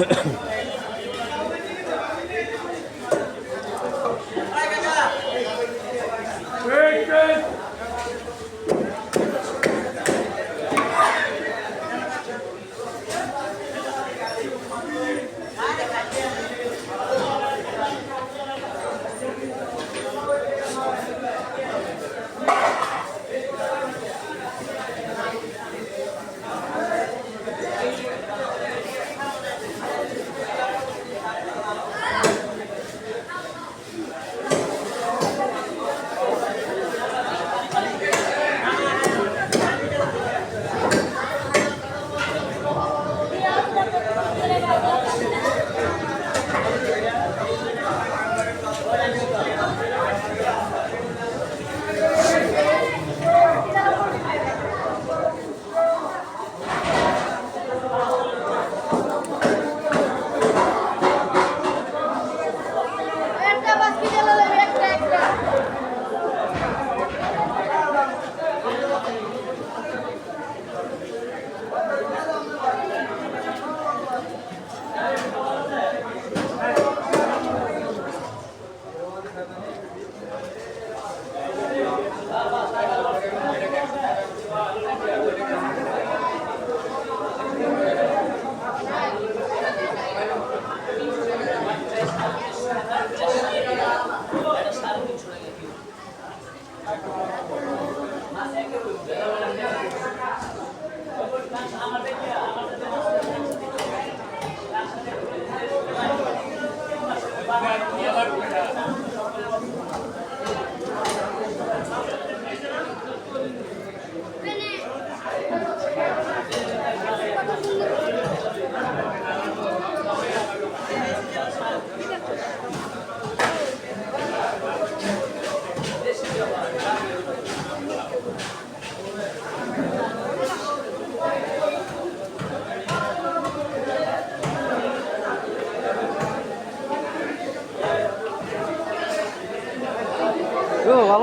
Take this! বাকি গেল একটা একটা ও ভালো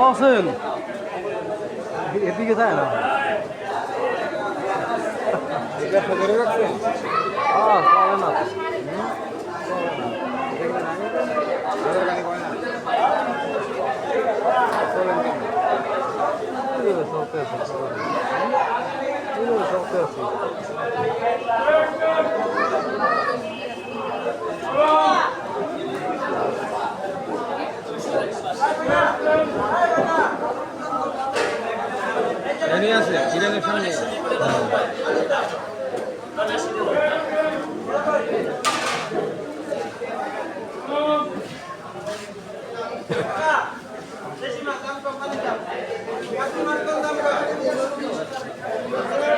আছেন এদিকে যায় না আহ, চলে না তো। এইভাবে চলতে আছে, NS 入れの表現。Terima kasih.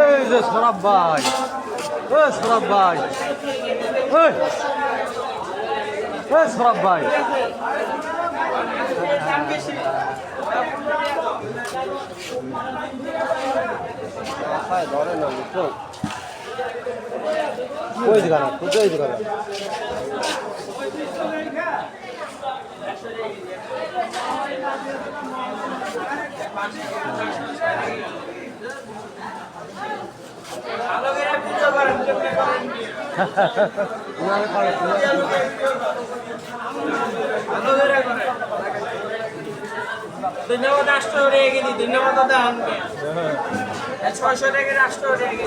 এই যে সরাব ভাই, এই সরাব ভাই, এই এই সরাব ভাই। ধরে না বুঝছ ওই দোকানে? ওই দোকানে? ধন্যবাদ রাষ্ট্র হয়ে গেলি ধন্যবাদ দাদা আনবে ছয়শো টাকা রাষ্ট্র গেলি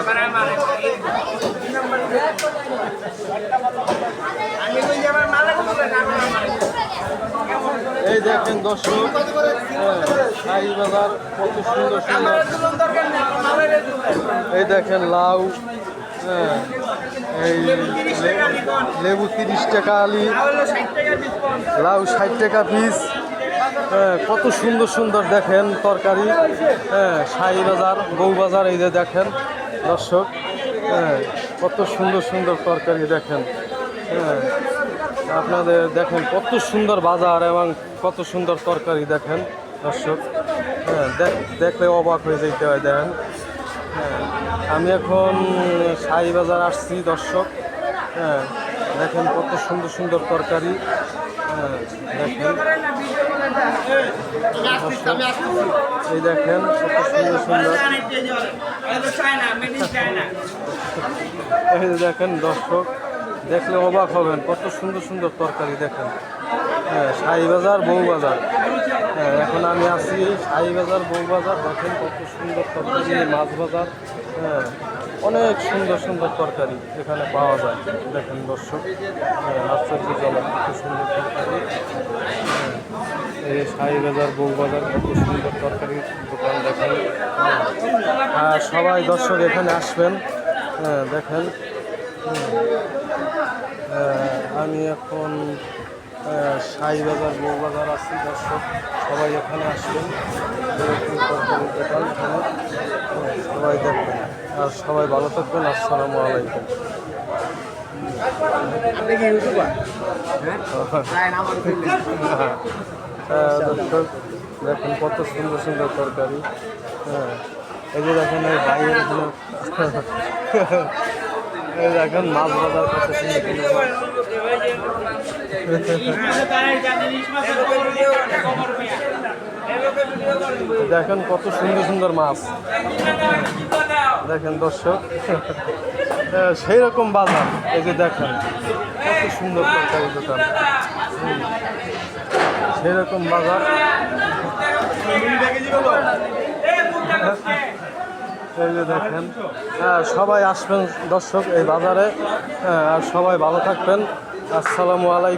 আবার আমি বলি আমার মালা বলবেন আমার আমার এই দেখেন দর্শক সাই বাজার, কত সুন্দর সুন্দর। এই দেখেন লাউ হ্যাঁ এই লেবু তিরিশ টাকা আলি, লাউ ষাট টাকা পিস হ্যাঁ কত সুন্দর সুন্দর দেখেন তরকারি হ্যাঁ শাহী বাজার, বউ বাজার, এই যে দেখেন দর্শক হ্যাঁ কত সুন্দর সুন্দর তরকারি দেখেন হ্যাঁ। আপনাদের দেখেন কত সুন্দর বাজার এবং কত সুন্দর তরকারি দেখেন দর্শক। হ্যাঁ দেখ- দেখলে অবাক হয়ে যেতে হয় দেখেন। হ্যাঁ আমি এখন শাহী বাজার আসছি দর্শক। হ্যাঁ দেখেন কত সুন্দর সুন্দর তরকারি। হ্যাঁ দেখেন। এই দেখেন কত সুন্দর সুন্দর। এই দেখেন দর্শক। দেখলে অবাক হবেন কত সুন্দর সুন্দর তরকারি দেখেন। হ্যাঁ শাহী বাজার বউ বাজার। হ্যাঁ এখন আমি আছি শাহী বাজার বউ বাজার। দেখেন কত সুন্দর তরকারি মাছ বাজার। হ্যাঁ অনেক সুন্দর সুন্দর তরকারি এখানে পাওয়া যায়। দেখেন দর্শক হ্যাঁ আশ্চর্যজনক কত সুন্দর তরকারি। হ্যাঁ, এই যে শাহী বাজার বউ বাজার কত সুন্দর তরকারির দোকান দেখেন। হ্যাঁ সবাই দর্শক এখানে আসবেন। হ্যাঁ দেখেন। আমি এখন সাই বাজার বউ বাজার আছি দর্শক সবাই এখানে আসবেন দোকান সবাই দেখবেন। আর সবাই ভালো থাকবেন। আসসালামু আলাইকুম। হ্যাঁ, দর্শক দেখেন কত সুন্দর সুন্দর তরকারি। হ্যাঁ এই যে দেখেন এই দেখেন, মাছ বাজার সুন্দর দেখেন। কত সুন্দর সুন্দর মাছ। দেখেন দর্শক সেই রকম বাজার। এই যে দেখেন, কত সুন্দর সেই রকম বাজার। এই দেখেন সবাই আসবেন দর্শক এই বাজারে সবাই ভালো থাকবেন। আসসালামু আলাইকুম।